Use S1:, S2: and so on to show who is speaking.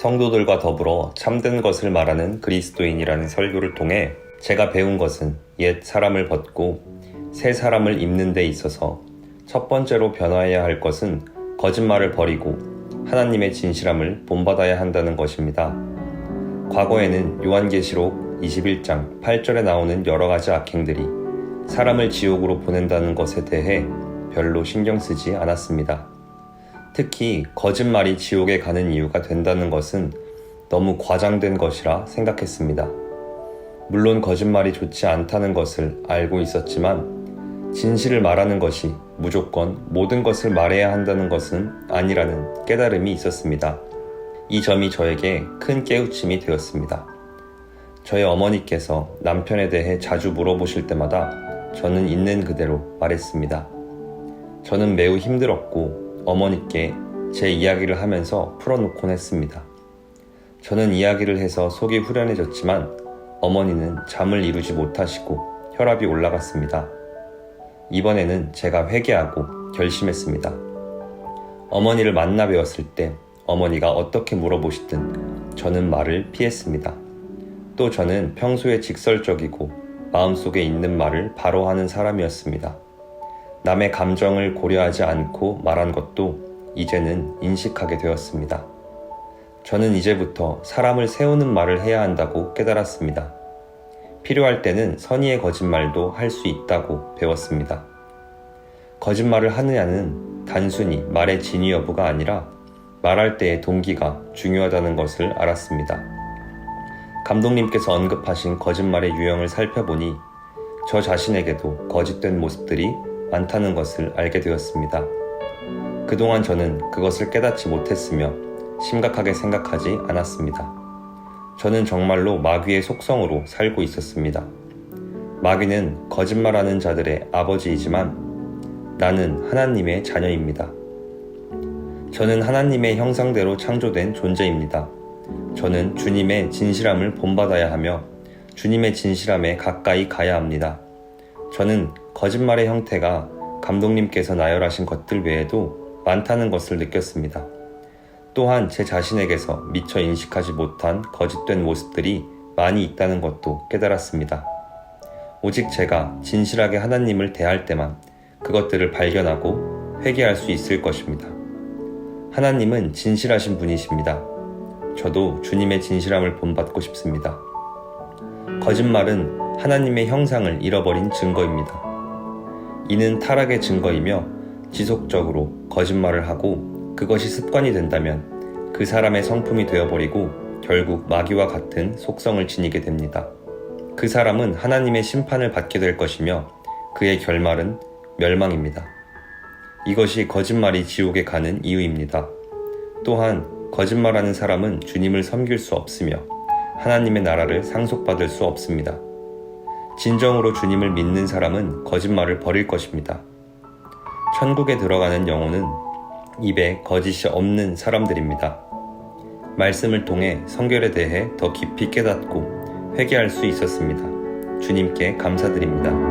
S1: 성도들과 더불어 참된 것을 말하는 그리스도인이라는 설교를 통해 제가 배운 것은 옛 사람을 벗고 새 사람을 입는 데 있어서 첫 번째로 변화해야 할 것은 거짓말을 버리고 하나님의 진실함을 본받아야 한다는 것입니다. 과거에는 요한계시록 21장 8절에 나오는 여러 가지 악행들이 사람을 지옥으로 보낸다는 것에 대해 별로 신경 쓰지 않았습니다. 특히 거짓말이 지옥에 가는 이유가 된다는 것은 너무 과장된 것이라 생각했습니다. 물론 거짓말이 좋지 않다는 것을 알고 있었지만 진실을 말하는 것이 무조건 모든 것을 말해야 한다는 것은 아니라는 깨달음이 있었습니다. 이 점이 저에게 큰 깨우침이 되었습니다. 저의 어머니께서 남편에 대해 자주 물어보실 때마다 저는 있는 그대로 말했습니다. 저는 매우 힘들었고 어머니께 제 이야기를 하면서 풀어놓곤 했습니다. 저는 이야기를 해서 속이 후련해졌지만 어머니는 잠을 이루지 못하시고 혈압이 올라갔습니다. 이번에는 제가 회개하고 결심했습니다. 어머니를 만나 뵈었을 때 어머니가 어떻게 물어보시든 저는 말을 피했습니다. 또 저는 평소에 직설적이고 마음속에 있는 말을 바로 하는 사람이었습니다. 남의 감정을 고려하지 않고 말한 것도 이제는 인식하게 되었습니다. 저는 이제부터 사람을 세우는 말을 해야 한다고 깨달았습니다. 필요할 때는 선의의 거짓말도 할 수 있다고 배웠습니다. 거짓말을 하느냐는 단순히 말의 진위 여부가 아니라 말할 때의 동기가 중요하다는 것을 알았습니다. 감독님께서 언급하신 거짓말의 유형을 살펴보니 저 자신에게도 거짓된 모습들이 많다는 것을 알게 되었습니다. 그동안 저는 그것을 깨닫지 못했으며 심각하게 생각하지 않았습니다. 저는 정말로 마귀의 속성으로 살고 있었습니다. 마귀는 거짓말하는 자들의 아버지이지만 나는 하나님의 자녀입니다. 저는 하나님의 형상대로 창조된 존재입니다. 저는 주님의 진실함을 본받아야 하며 주님의 진실함에 가까이 가야 합니다. 저는 거짓말의 형태가 감독님께서 나열하신 것들 외에도 많다는 것을 느꼈습니다. 또한 제 자신에게서 미처 인식하지 못한 거짓된 모습들이 많이 있다는 것도 깨달았습니다. 오직 제가 진실하게 하나님을 대할 때만 그것들을 발견하고 회개할 수 있을 것입니다. 하나님은 진실하신 분이십니다. 저도 주님의 진실함을 본받고 싶습니다. 거짓말은 하나님의 형상을 잃어버린 증거입니다. 이는 타락의 증거이며 지속적으로 거짓말을 하고 그것이 습관이 된다면 그 사람의 성품이 되어버리고 결국 마귀와 같은 속성을 지니게 됩니다. 그 사람은 하나님의 심판을 받게 될 것이며 그의 결말은 멸망입니다. 이것이 거짓말이 지옥에 가는 이유입니다. 또한 거짓말하는 사람은 주님을 섬길 수 없으며 하나님의 나라를 상속받을 수 없습니다. 진정으로 주님을 믿는 사람은 거짓말을 버릴 것입니다. 천국에 들어가는 영혼은 입에 거짓이 없는 사람들입니다. 말씀을 통해 성결에 대해 더 깊이 깨닫고 회개할 수 있었습니다. 주님께 감사드립니다.